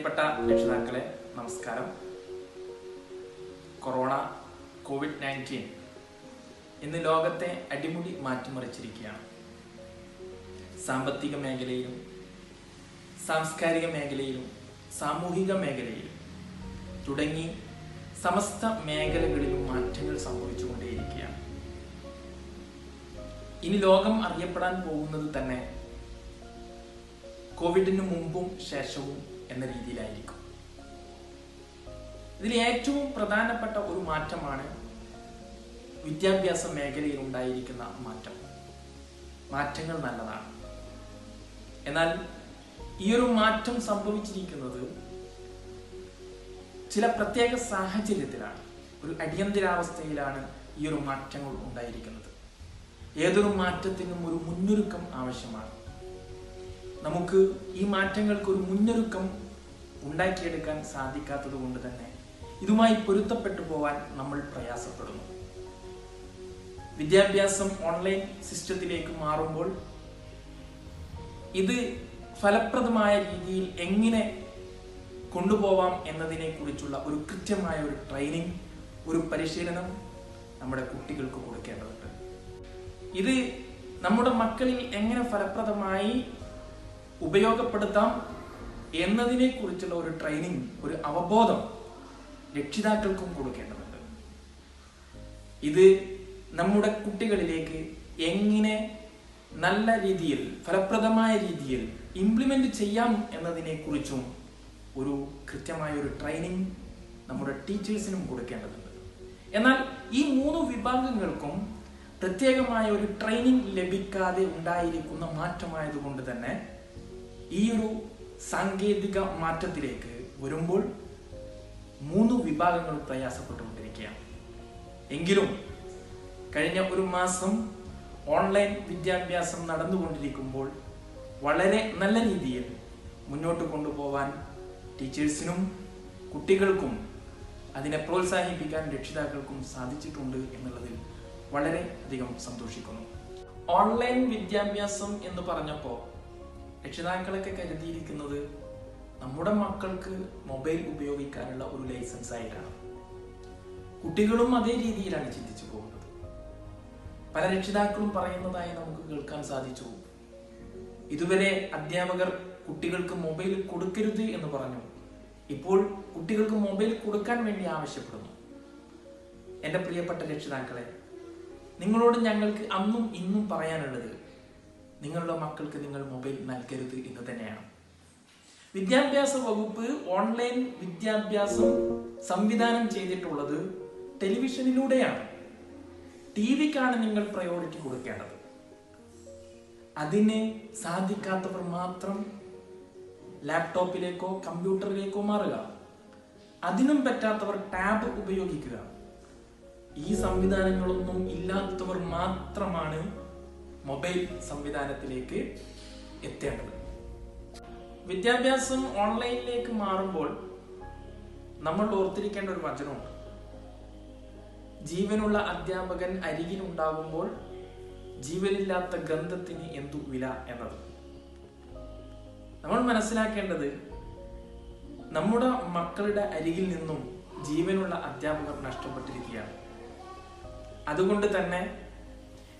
പ്രിയപ്പെട്ട രക്ഷിതാക്കളെ നമസ്കാരം. കൊറോണ കോവിഡ് നയന്റീൻ ഇന്ന് ലോകത്തെ അടിമുടി മാറ്റിമറിച്ചിരിക്കുകയാണ്. സാമ്പത്തിക മേഖലയിലും സാംസ്കാരിക മേഖലയിലും സാമൂഹിക മേഖലയിലും തുടങ്ങി സമസ്ത മേഖലകളിലും മാറ്റങ്ങൾ സംഭവിച്ചുകൊണ്ടേയിരിക്കുകയാണ്. ഇനി ലോകം അറിയപ്പെടാൻ പോകുന്നത് തന്നെ കോവിഡിന് മുമ്പും ശേഷവും എന്ന രീതിയിലായിരിക്കും. ഇതിൽ ഏറ്റവും പ്രധാനപ്പെട്ട ഒരു മാറ്റമാണ് വിദ്യാഭ്യാസ മേഖലയിൽ ഉണ്ടായിരിക്കുന്ന മാറ്റം. മാറ്റങ്ങൾ നല്ലതാണ്. എന്നാൽ ഈ ഒരു മാറ്റം സംഭവിച്ചിരിക്കുന്നത് ചില പ്രത്യേക സാഹചര്യത്തിലാണ്. ഒരു അടിയന്തരാവസ്ഥയിലാണ് ഈ ഒരു മാറ്റങ്ങൾ ഉണ്ടായിരിക്കുന്നത്. ഏതൊരു മാറ്റത്തിനും ഒരു മുന്നൊരുക്കം ആവശ്യമാണ്. നമുക്ക് ഈ മാറ്റങ്ങൾക്ക് ഒരു മുന്നൊരുക്കം ഉണ്ടാക്കിയെടുക്കാൻ സാധിക്കാത്തത് കൊണ്ട് തന്നെ ഇതുമായി പൊരുത്തപ്പെട്ടു പോവാൻ നമ്മൾ പ്രയാസപ്പെടുന്നു. വിദ്യാഭ്യാസം ഓൺലൈൻ സിസ്റ്റത്തിലേക്ക് മാറുമ്പോൾ ഇത് ഫലപ്രദമായ രീതിയിൽ എങ്ങനെ കൊണ്ടുപോവാം എന്നതിനെ കുറിച്ചുള്ള ഒരു കൃത്യമായ ഒരു ട്രെയിനിങ് ഒരു പരിശീലനം നമ്മുടെ കുട്ടികൾക്ക് കൊടുക്കേണ്ടതുണ്ട്. ഇത് നമ്മുടെ മക്കളിൽ എങ്ങനെ ഫലപ്രദമായി ഉപയോഗപ്പെടുത്താം എന്നതിനെ കുറിച്ചുള്ള ഒരു ട്രെയിനിങ് ഒരു അവബോധം രക്ഷിതാക്കൾക്കും കൊടുക്കേണ്ടതുണ്ട്. ഇത് നമ്മുടെ കുട്ടികളിലേക്ക് എങ്ങനെ നല്ല രീതിയിൽ ഫലപ്രദമായ രീതിയിൽ ഇംപ്ലിമെന്റ് ചെയ്യാം എന്നതിനെ കുറിച്ചും ഒരു കൃത്യമായ ഒരു ട്രെയിനിങ് നമ്മുടെ ടീച്ചേഴ്സിനും കൊടുക്കേണ്ടതുണ്ട്. എന്നാൽ ഈ മൂന്ന് വിഭാഗങ്ങൾക്കും പ്രത്യേകമായ ഒരു ട്രെയിനിങ് ലഭിക്കാതെ ഉണ്ടായിരിക്കുന്ന മാറ്റമായതുകൊണ്ട് തന്നെ ഈ ഒരു സാങ്കേതിക മാറ്റത്തിലേക്ക് വരുമ്പോൾ മൂന്ന് വിഭാഗങ്ങൾ പ്രയാസപ്പെട്ടുകൊണ്ടിരിക്കുകയാണ്. എങ്കിലും കഴിഞ്ഞ ഒരു മാസം ഓൺലൈൻ വിദ്യാഭ്യാസം നടന്നുകൊണ്ടിരിക്കുമ്പോൾ വളരെ നല്ല രീതിയിൽ മുന്നോട്ട് കൊണ്ടുപോവാൻ ടീച്ചേഴ്സിനും കുട്ടികൾക്കും അതിനെ പ്രോത്സാഹിപ്പിക്കാൻ രക്ഷിതാക്കൾക്കും സാധിച്ചിട്ടുണ്ട് എന്നുള്ളതിൽ വളരെ അധികം സന്തോഷിക്കുന്നു. ഓൺലൈൻ വിദ്യാഭ്യാസം എന്ന് പറഞ്ഞപ്പോൾ രക്ഷിതാക്കളൊക്കെ കരുതിയിരിക്കുന്നത് നമ്മുടെ മക്കൾക്ക് മൊബൈൽ ഉപയോഗിക്കാനുള്ള ഒരു ലൈസൻസ് ആയിട്ടാണ്. കുട്ടികളും അതേ രീതിയിലാണ് ചിന്തിച്ചു പോകുന്നത്. പല രക്ഷിതാക്കളും പറയുന്നതായി നമുക്ക് കേൾക്കാൻ സാധിച്ചു. ഇതുവരെ അധ്യാപകർ കുട്ടികൾക്ക് മൊബൈൽ കൊടുക്കരുത് എന്ന് പറഞ്ഞു. ഇപ്പോൾ കുട്ടികൾക്ക് മൊബൈൽ കൊടുക്കാൻ വേണ്ടി ആവശ്യപ്പെടുന്നു. എന്റെ പ്രിയപ്പെട്ട രക്ഷിതാക്കളെ നിങ്ങളോട് ഞങ്ങൾക്ക് അന്നും ഇന്നും പറയാനുള്ളത് നിങ്ങളുടെ മക്കൾക്ക് നിങ്ങൾ മൊബൈൽ നൽകരുത് എന്ന് തന്നെയാണ്. വിദ്യാഭ്യാസ വകുപ്പ് ഓൺലൈൻ വിദ്യാഭ്യാസം സംവിധാനം ചെയ്തിട്ടുള്ളത് ടെലിവിഷനിലൂടെയാണ്. ടി വിക്കാണ് നിങ്ങൾ പ്രയോറിറ്റി കൊടുക്കേണ്ടത്. അതിനെ സാധിക്കാത്തവർ മാത്രം ലാപ്ടോപ്പിലേക്കോ കമ്പ്യൂട്ടറിലേക്കോ മാറുക. അതിനും പറ്റാത്തവർ ടാബ് ഉപയോഗിക്കുക. ഈ സംവിധാനങ്ങളൊന്നും ഇല്ലാത്തവർ മാത്രമാണ് മൊബൈൽ സംവിധാനത്തിലേക്ക് എത്തേണ്ടത്. വിദ്യാഭ്യാസം ഓൺലൈനിലേക്ക് മാറുമ്പോൾ നമ്മൾ ഓർത്തിരിക്കേണ്ട ഒരു വചനമുണ്ട്. ജീവനുള്ള അധ്യാപകൻ അരികിലുണ്ടാകുമ്പോൾ ജീവനില്ലാത്ത ഗന്ധത്തിന് എന്തു വില എന്നത്. നമ്മൾ മനസ്സിലാക്കേണ്ടത് നമ്മുടെ മക്കളുടെ അരികിൽ നിന്നും ജീവനുള്ള അധ്യാപകർ നഷ്ടപ്പെട്ടിരിക്കുകയാണ്. അതുകൊണ്ട് തന്നെ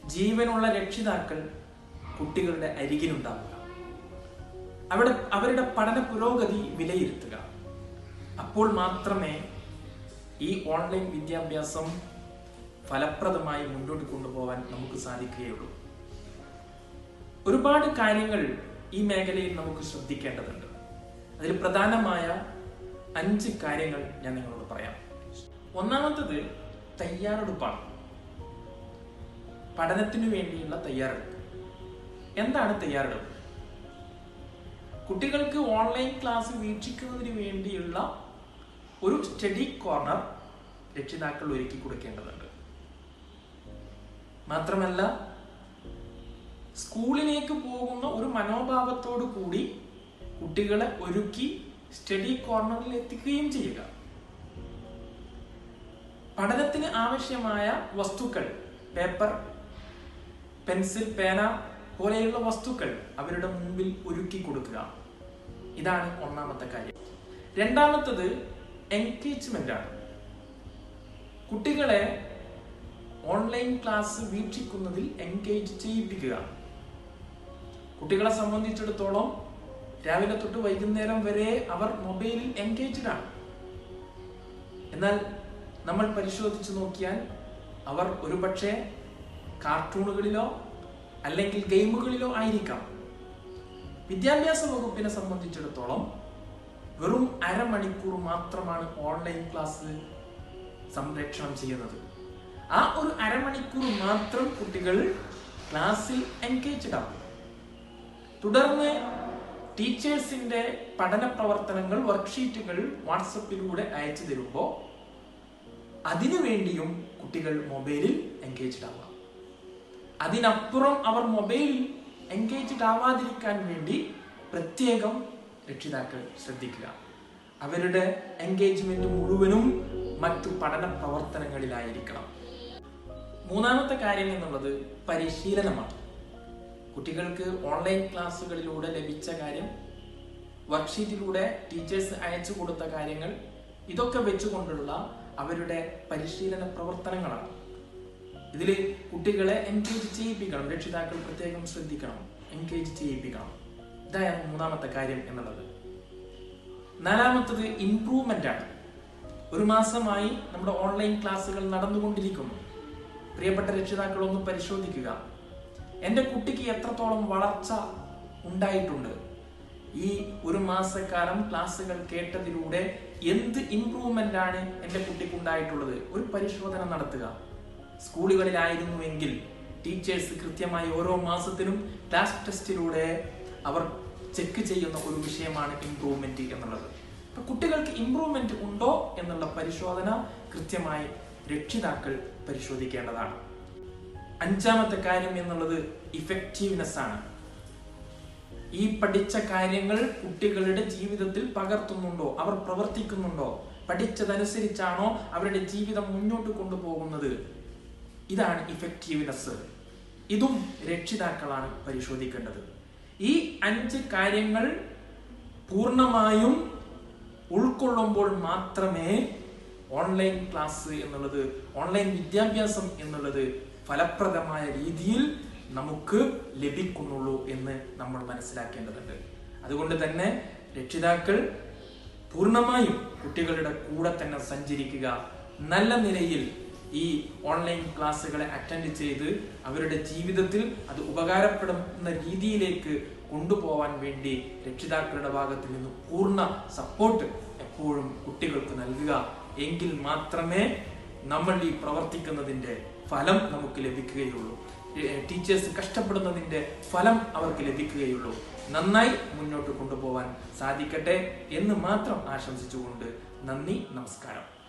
ജീവനുള്ള രക്ഷിതാക്കൾ കുട്ടികളുടെ അരികിലുണ്ടാവുക. അവിടെ അവരുടെ പഠന പുരോഗതി വിലയിരുത്തുക. അപ്പോൾ മാത്രമേ ഈ ഓൺലൈൻ വിദ്യാഭ്യാസം ഫലപ്രദമായി മുന്നോട്ട് കൊണ്ടുപോകാൻ നമുക്ക് സാധിക്കുകയുള്ളൂ. ഒരുപാട് കാര്യങ്ങൾ ഈ മേഖലയിൽ നമുക്ക് ശ്രദ്ധിക്കേണ്ടതുണ്ട്. അതിൽ പ്രധാനമായ അഞ്ച് കാര്യങ്ങൾ ഞാൻ നിങ്ങളോട് പറയാം. ഒന്നാമത്തത് തയ്യാറെടുപ്പാണ്. പഠനത്തിനു വേണ്ടിയുള്ള തയ്യാറെടുപ്പ്. എന്താണ് തയ്യാറെടുപ്പ്? കുട്ടികൾക്ക് ഓൺലൈൻ ക്ലാസ് വീക്ഷിക്കുന്നതിന് വേണ്ടിയുള്ള ഒരു സ്റ്റഡി കോർണർ രക്ഷിതാക്കൾ ഒരുക്കി കൊടുക്കേണ്ടതുണ്ട്. മാത്രമല്ല സ്കൂളിലേക്ക് പോകുന്ന ഒരു മനോഭാവത്തോടു കൂടി കുട്ടികളെ ഒരുക്കി സ്റ്റഡി കോർണറിൽ എത്തിക്കുകയും ചെയ്യുക. പഠനത്തിന് ആവശ്യമായ വസ്തുക്കൾ പേപ്പർ പെൻസിൽ പേന പോലെയുള്ള വസ്തുക്കൾ അവരുടെ മുമ്പിൽ ഒരുക്കി കൊടുക്കുക. ഇതാണ് ഒന്നാമത്തെ കാര്യം. രണ്ടാമത്തത് എൻഗേജ്മെന്റ് ആണ്. കുട്ടികളെ ഓൺലൈൻ ക്ലാസ് വീക്ഷിക്കുന്നതിൽ എൻഗേജ് ചെയ്യിപ്പിക്കുക. കുട്ടികളെ സംബന്ധിച്ചിടത്തോളം രാവിലെ തൊട്ട് വൈകുന്നേരം വരെ അവർ മൊബൈലിൽ എൻഗേജ്ഡ് ആണ്. എന്നാൽ നമ്മൾ പരിശോധിച്ചു നോക്കിയാൽ അവർ ഒരുപക്ഷെ കാർട്ടൂണുകളിലോ അല്ലെങ്കിൽ ഗെയിമുകളിലോ ആയിരിക്കാം. വിദ്യാഭ്യാസ വകുപ്പിനെ സംബന്ധിച്ചിടത്തോളം വെറും അരമണിക്കൂർ മാത്രമാണ് ഓൺലൈൻ ക്ലാസ് സംരക്ഷണം ചെയ്യുന്നത്. ആ ഒരു അരമണിക്കൂർ മാത്രം കുട്ടികൾ ക്ലാസ്സിൽ എൻഗേജ്ഡ് ആവും. തുടർന്ന് ടീച്ചേഴ്സിന്റെ പഠന പ്രവർത്തനങ്ങൾ വർക്ക്ഷീറ്റുകൾ വാട്സപ്പിലൂടെ അയച്ചു തരുമ്പോൾ അതിനുവേണ്ടിയും കുട്ടികൾ മൊബൈലിൽ എൻഗേജ്ഡ് ആവാം. അതിനപ്പുറം അവർ മൊബൈൽ എൻഗേജ്ഡ് ആവാതിരിക്കാൻ വേണ്ടി പ്രത്യേകം രക്ഷിതാക്കൾ ശ്രദ്ധിക്കുക. അവരുടെ എൻഗേജ്മെന്റ് മുഴുവനും മറ്റു പഠന പ്രവർത്തനങ്ങളിലായിരിക്കണം. മൂന്നാമത്തെ കാര്യം എന്നുള്ളത് പരിശീലനമാണ്. കുട്ടികൾക്ക് ഓൺലൈൻ ക്ലാസ്സുകളിലൂടെ ലഭിച്ച കാര്യം വർക്ക്ഷീറ്റിലൂടെ ടീച്ചേഴ്സ് അയച്ചു കൊടുത്ത കാര്യങ്ങൾ ഇതൊക്കെ വെച്ചുകൊണ്ടുള്ള അവരുടെ പരിശീലന പ്രവർത്തനങ്ങളാണ്. ഇതിൽ കുട്ടികളെ എൻഗേജ് ചെയ്യിപ്പിക്കണം രക്ഷിതാക്കൾ പ്രത്യേകം ശ്രദ്ധിക്കണം എൻഗേജ് ചെയ്യിപ്പിക്കണം. ഇതായിരുന്നു മൂന്നാമത്തെ കാര്യം എന്നുള്ളത്. നാലാമത്തത് ഇംപ്രൂവ്മെന്റ് ആണ്. ഒരു മാസമായി നമ്മുടെ ഓൺലൈൻ ക്ലാസ്സുകൾ നടന്നുകൊണ്ടിരിക്കുന്നു. പ്രിയപ്പെട്ട രക്ഷിതാക്കൾ ഒന്ന് പരിശോധിക്കുക. എന്റെ കുട്ടിക്ക് എത്രത്തോളം വളർച്ച ഉണ്ടായിട്ടുണ്ട്? ഈ ഒരു മാസക്കാലം ക്ലാസ്സുകൾ കേട്ടതിലൂടെ എന്ത് ഇംപ്രൂവ്മെന്റ് ആണ് എന്റെ കുട്ടിക്ക് ഉണ്ടായിട്ടുള്ളത് ഒരു പരിശോധന നടത്തുക. സ്കൂളുകളിലായിരുന്നുവെങ്കിൽ ടീച്ചേഴ്സ് കൃത്യമായി ഓരോ മാസത്തിലും ക്ലാസ് ടെസ്റ്റിലൂടെ അവർ ചെക്ക് ചെയ്യുന്ന ഒരു വിഷയമാണ് ഇംപ്രൂവ്മെന്റ് എന്നുള്ളത്. അപ്പൊ കുട്ടികൾക്ക് ഇംപ്രൂവ്മെന്റ് ഉണ്ടോ എന്നുള്ള പരിശോധന കൃത്യമായി രക്ഷിതാക്കൾ പരിശോധിക്കേണ്ടതാണ്. അഞ്ചാമത്തെ കാര്യം എന്നുള്ളത് ഇഫക്റ്റീവ്നെസ് ആണ്. ഈ പഠിച്ച കാര്യങ്ങൾ കുട്ടികളുടെ ജീവിതത്തിൽ പകർത്തുന്നുണ്ടോ? അവർ പ്രവർത്തിക്കുന്നുണ്ടോ? പഠിച്ചതനുസരിച്ചാണോ അവരുടെ ജീവിതം മുന്നോട്ട് കൊണ്ടുപോകുന്നത്? ഇതാണ് ഇഫക്റ്റീവ്നെസ് ഇതും രക്ഷിതാക്കളാണ് പരിശോധിക്കേണ്ടത്. ഈ അഞ്ച് കാര്യങ്ങൾ പൂർണമായും ഉൾക്കൊള്ളുമ്പോൾ മാത്രമേ ഓൺലൈൻ ക്ലാസ് എന്നുള്ളത് ഓൺലൈൻ വിദ്യാഭ്യാസം എന്നുള്ളത് ഫലപ്രദമായ രീതിയിൽ നമുക്ക് ലഭിക്കുന്നുള്ളൂ എന്ന് നമ്മൾ മനസ്സിലാക്കേണ്ടതുണ്ട്. അതുകൊണ്ട് തന്നെ രക്ഷിതാക്കൾ പൂർണമായും കുട്ടികളുടെ കൂടെ തന്നെ സഞ്ചരിക്കുക. നല്ല നിലയിൽ ഈ ഓൺലൈൻ ക്ലാസ്സുകളെ അറ്റൻഡ് ചെയ്ത് അവരുടെ ജീവിതത്തിൽ അത് ഉപകാരപ്പെടുന്ന രീതിയിലേക്ക് കൊണ്ടുപോവാൻ വേണ്ടി രക്ഷിതാക്കളുടെ ഭാഗത്ത് നിന്ന് പൂർണ സപ്പോർട്ട് എപ്പോഴും കുട്ടികൾക്ക് നൽകുക. എങ്കിൽ മാത്രമേ നമ്മൾ ഈ പ്രവർത്തിക്കുന്നതിന്റെ ഫലം നമുക്ക് ലഭിക്കുകയുള്ളൂ. ടീച്ചേഴ്സ് കഷ്ടപ്പെടുന്നതിന്റെ ഫലം അവർക്ക് ലഭിക്കുകയുള്ളൂ. നന്നായി മുന്നോട്ട് കൊണ്ടുപോകാൻ സാധിക്കട്ടെ എന്ന് മാത്രം ആശംസിച്ചുകൊണ്ട് നന്ദി നമസ്കാരം.